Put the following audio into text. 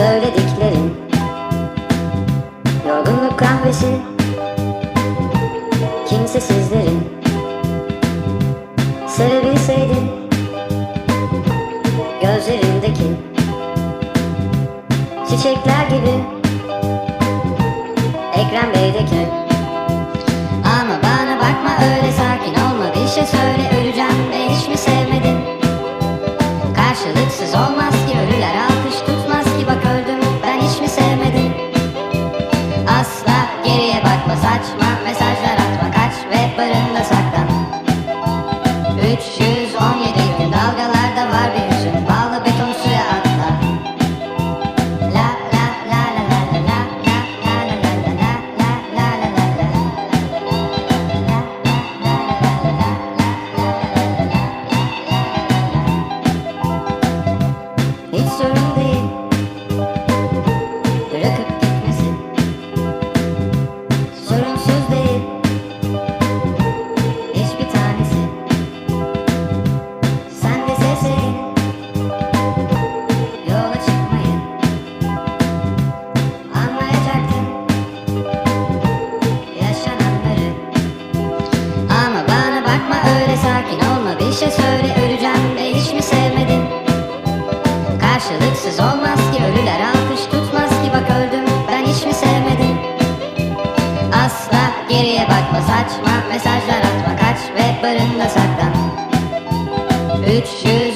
söylediklerin. Yorgunluk kahvesi Kimsesizlerin Sevebilseydin Gözlerindeki Çiçekler gibi Ekrem Bey'deki. Ama bana bakma öyle sakin olma bir şey söyle 317 gün dalgalarda var bir hüzün Bağla beton suya atla La la la la la la la la la la la la la la la la la Hiç sorun değil söyle öleceğim ve hiç mi sevmedin? Karşılıksız olmaz ki ölüler alkış tutmaz ki bak öldüm ben hiç mi sevmedin? Asla geriye bakma saçma mesajlar atma kaç ve barında saklan. Üç yüz